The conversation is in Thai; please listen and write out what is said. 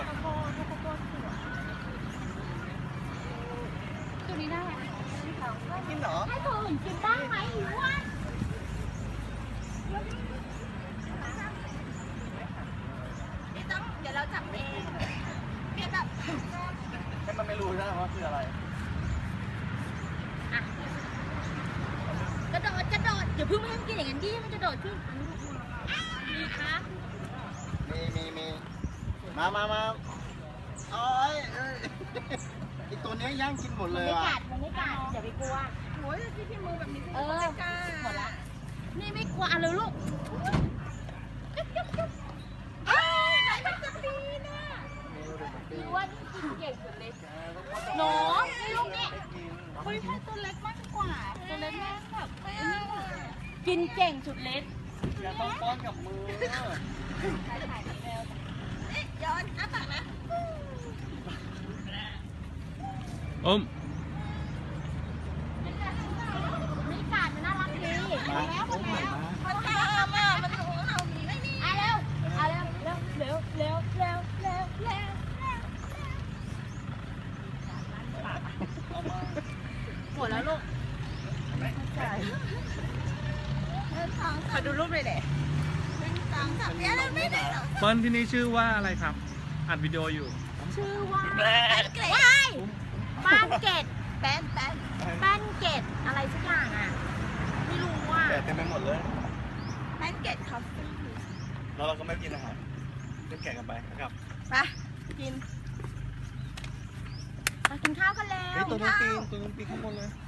ดข้าวโพดข้าวโพดสวยตัวนี้น่ารักกินเหรอให้ตัวอื่นกินบ้างไหมหิวอะไม่ต้องเดี๋ยวเราจับเองเปลี่ยนแบบให้มันไม่รู้นะว่าคืออะไรกระโดดกระโดดอย่าเพิ่งให้มันกินอย่างนั้นดิมันจะโดดขึ้นมีคะ มามามาโอ้ยเอ้ยไอตัวเนี้ยย่างกินหมดมันเลยไม่อะกัดมันไม่กัดอย่าไปกลัว โอ้ยที่พี่มือแบบนี้พี่เอมืออ ไม่กล้าหมดละ นี่ไม่กลัวเอาเลยลูกเอ้ยไหนมันจะปีน่ะคือว่านี่กินเก่งสุดเลยหนูนี่ลูกนี่เฮ้ยถ้าตัวเล็กมากกว่าตัวเล็กแม่งแบบไม่เอากินเก่งสุดเล็กอย่าต้องป้อนกับมือเอ๊ะย้อนอ้าปากนะ อมไม่กัดมันน่ารักดีมาแล้วอุ้มหน่อยนะมันตามอะมันหนูเห่าหนีไม่นี่อะเร็วอะเร็วเร็วเร็วเร็วเร็วเร็วเร็วหัวแล้วลูกขอดูรูปเลยเด็กหนึ่งสองสามเดี๋ยวเราไม่ได้หรอกเปิ้ลที่นี่ชื่อว่าอะไรครับ อัดวิดีโออยู่ ชื่อว่าแป้นเกล็ดว้าย นเกตแป้นแป้นบ้านเกตอะไรสักอย่างอะไม่รู้อะแกะเต็มไปหมดเลยแป้นเกล็ดคอฟฟี่แล้วเราก็ไม่กินอาหารเล่นแกะกันไปนะครับไปกินมากินข้าวกันแล้เฮ้ยวตัวนู้นปีนตัวนู้นปีนข้างบนเลยไ